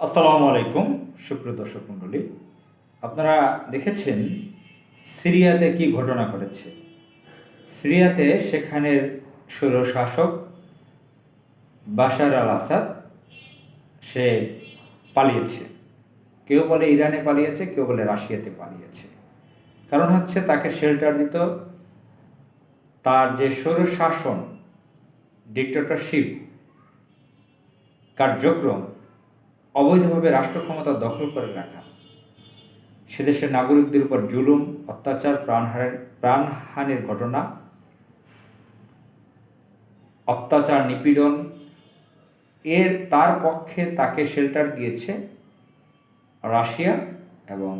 আসসালামু আলাইকুম, সুপ্রিয় দর্শক মণ্ডলী। আপনারা দেখেছেন সিরিয়াতে কি ঘটনা ঘটেছে। সিরিয়াতে সেখানের স্বৈরশাসক বাশার আল আসাদ, সে পালিয়েছে। কেউ বলে ইরানে পালিয়েছে, কেউ বলে রাশিয়াতে পালিয়েছে। কারণ হচ্ছে তাকে শেল্টার দিত তার যে স্বৈরশাসন, ডিক্টেটরশিপ কার্যক্রম অবৈধভাবে রাষ্ট্র ক্ষমতা দখল করে রাখা। সে দেশের নাগরিকদের উপর জুলুম, অত্যাচার প্রাণহারের প্রাণহানির ঘটনা, অত্যাচার, নিপীড়ন, এর তার পক্ষে তাকে শেল্টার দিয়েছে রাশিয়া এবং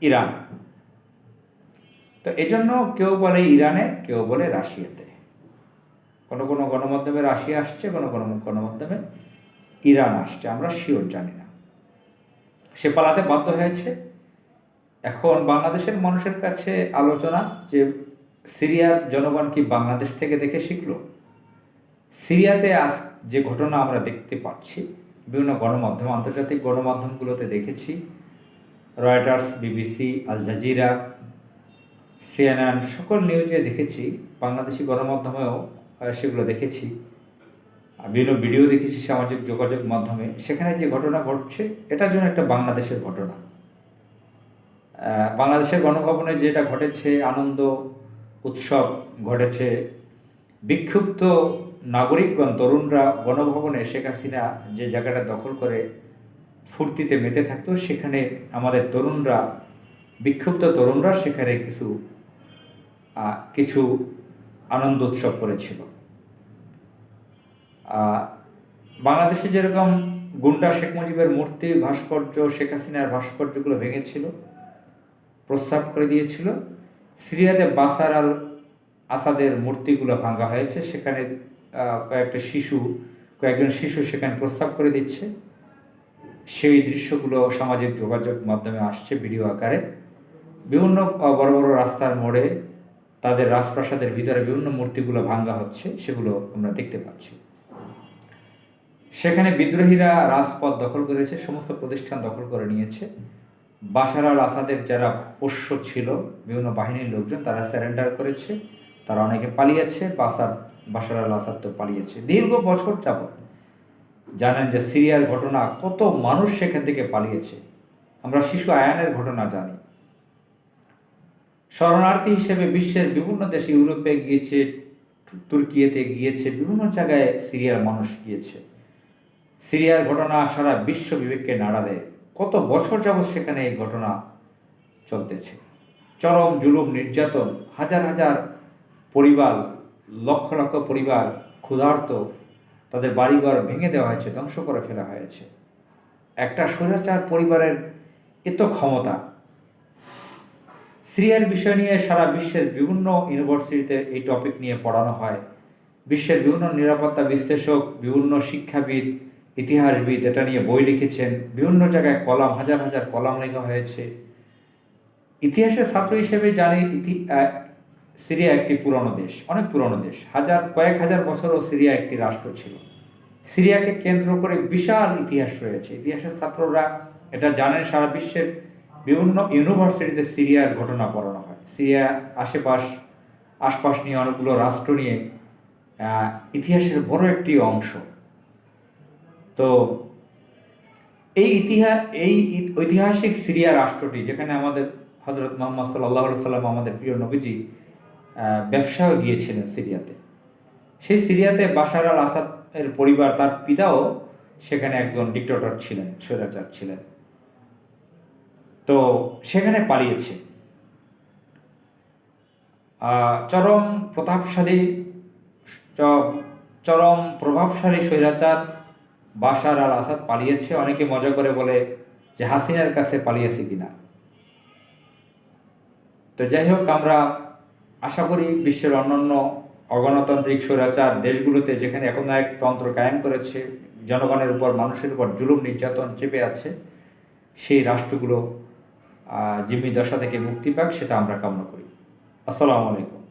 ইরান। তো এজন্য কেউ বলে ইরানে, কেউ বলে রাশিয়াতে। কোনো কোনো গণমাধ্যমে রাশিয়া আসছে, কোনো কোনো গণমাধ্যমে ইরান আসছে, আমরা শিওর জানি না। সে পালাতে বাধ্য হয়েছে। এখন বাংলাদেশের মানুষের কাছে আলোচনা যে সিরিয়ার জনগণ কি বাংলাদেশ থেকে দেখে শিখল? সিরিয়াতে আজ যে ঘটনা আমরা দেখতে পাচ্ছি, বিভিন্ন গণমাধ্যম, আন্তর্জাতিক গণমাধ্যমগুলোতে দেখেছি, Reuters, BBC, Al Jazeera, CNN, সকল নিউজে দেখেছি, বাংলাদেশি গণমাধ্যমেও সেগুলো দেখেছি। বিভিন্ন ভিডিও দেখেছি সামাজিক যোগাযোগ মাধ্যমে। সেখানে যে ঘটনা ঘটছে, এটার জন্য একটা বাংলাদেশের ঘটনা। বাংলাদেশের গণভবনে যেটা ঘটেছে, আনন্দ উৎসব ঘটেছে। বিক্ষুব্ধ নাগরিকগণ, তরুণরা গণভবনে শেখ হাসিনা যে জায়গাটা দখল করে ফুর্তিতে মেতে থাকতো, সেখানে আমাদের তরুণরা, বিক্ষুব্ধ তরুণরা সেখানে কিছু কিছু আনন্দ উৎসব করেছিল। বাংলাদেশে যেরকম গুন্ডা শেখ মুজিবের মূর্তি, ভাস্কর্য, শেখ হাসিনার ভাস্কর্যগুলো ভেঙেছিল প্রস্তাব করে দিয়েছিল, সিরিয়াতে বাসার আল আসাদের মূর্তিগুলো ভাঙা হয়েছে, সেখানে কয়েকটা শিশু, কয়েকজন শিশু সেখানে প্রস্তাব করে দিচ্ছে। সেই দৃশ্যগুলো সামাজিক যোগাযোগ মাধ্যমে আসছে ভিডিও আকারে। বিভিন্ন বড় বড় রাস্তার মোড়ে তাদের রাজপ্রাসাদের ভিতরে বিভিন্ন মূর্তিগুলো ভাঙ্গা হচ্ছে, সেগুলো আমরা দেখতে পাচ্ছি। সেখানে বিদ্রোহীরা রাজপথ দখল করেছে, সমস্ত প্রতিষ্ঠান দখল করে নিয়েছে। বাশার আল আসাদের যারা পোষ্য ছিল, বিভিন্ন বাহিনীর লোকজন, তারা স্যারেন্ডার করেছে। তারা অনেকে পালিয়েছে বাসার বাশার আল আসাদ তো পালিয়েছে। দীর্ঘ বছর যাবৎ জানেন যে সিরিয়ার ঘটনা, কত মানুষ সেখান থেকে পালিয়েছে। আমরা শিশু আয়ানের ঘটনা জানি। শরণার্থী হিসেবে বিশ্বের বিভিন্ন দেশে ইউরোপে গিয়েছে, তুর্কিয়েতে গিয়েছে, বিভিন্ন জায়গায় সিরিয়ার মানুষ গিয়েছে। সিরিয়ার ঘটনা সারা বিশ্ব বিবেককে নাড়া দেয়। কত বছর যাবৎ সেখানে এই ঘটনা চলতেছে? চরম জুলুম, নির্যাতন, হাজার হাজার পরিবার, লক্ষ লক্ষ পরিবার ক্ষুধার্ত, তাদের বাড়িঘর ভেঙে দেওয়া হয়েছে, ধ্বংস করে ফেলা হয়েছে। একটা স্বৈরাচার পরিবারের এত ক্ষমতা। সিরিয়ার বিষয় নিয়ে সারা বিশ্বের বিভিন্ন ইউনিভার্সিটিতে এই টপিক নিয়ে পড়ানো হয়। বিশ্বের বিভিন্ন নিরাপত্তা বিশ্লেষক, বিভিন্ন শিক্ষাবিদ ইতিহাসবিদ এটা নিয়ে বই লিখেছেন, বিভিন্ন জায়গায় কলাম, হাজার হাজার কলাম লেখা হয়েছে। ইতিহাসের ছাত্র হিসেবে জানি সিরিয়া একটি পুরনো দেশ, অনেক পুরনো দেশ। হাজার, কয়েক হাজার বছরও সিরিয়া একটি রাষ্ট্র ছিল। সিরিয়াকে কেন্দ্র করে বিশাল ইতিহাস রয়েছে। ইতিহাসের ছাত্ররা এটা জানেন, সারা বিশ্বের বিভিন্ন ইউনিভার্সিটিতে সিরিয়ার ঘটনা পড়ানো হয়। সিরিয়া আশেপাশ, আশপাশ নিয়ে অনেকগুলো রাষ্ট্র নিয়ে ইতিহাসের বড় একটি অংশ। তো এই ইতিহাস এই ঐতিহাসিক সিরিয়া রাষ্ট্রটি, যেখানে আমাদের হজরত মোহাম্মদ সাল্লাহ সাল্লাম আমাদের প্রিয় নবীজি ব্যবসাও গিয়েছিলেন সিরিয়াতে। সেই সিরিয়াতে বাশার আল আসাদ এর পরিবার, তার পিতাও সেখানে একজন ডিক্টেটর ছিলেন, স্বৈরাচার ছিলেন। তো সেখানে পালিয়েছে। চরম প্রতাপশালী চরম প্রভাবশালী স্বৈরাচার বাশার আল আসাদ পালিয়েছে। অনেকে মজা করে বলে যে হাসিনার কাছে পালিয়েছে কিনা। তো যাই হোক, আমরা আশা করি বিশ্বের অন্যান্য অগণতান্ত্রিক স্বৈরাচার দেশগুলোতে যেখানে এখন এক তন্ত্র কায়েম করেছে, জনগণের উপর, মানুষের উপর জুলুম, নির্যাতন চেপে আছে, সেই রাষ্ট্রগুলো জিম্মি দশা থেকে মুক্তি পাক, সেটা আমরা কামনা করি। আসসালামু আলাইকুম।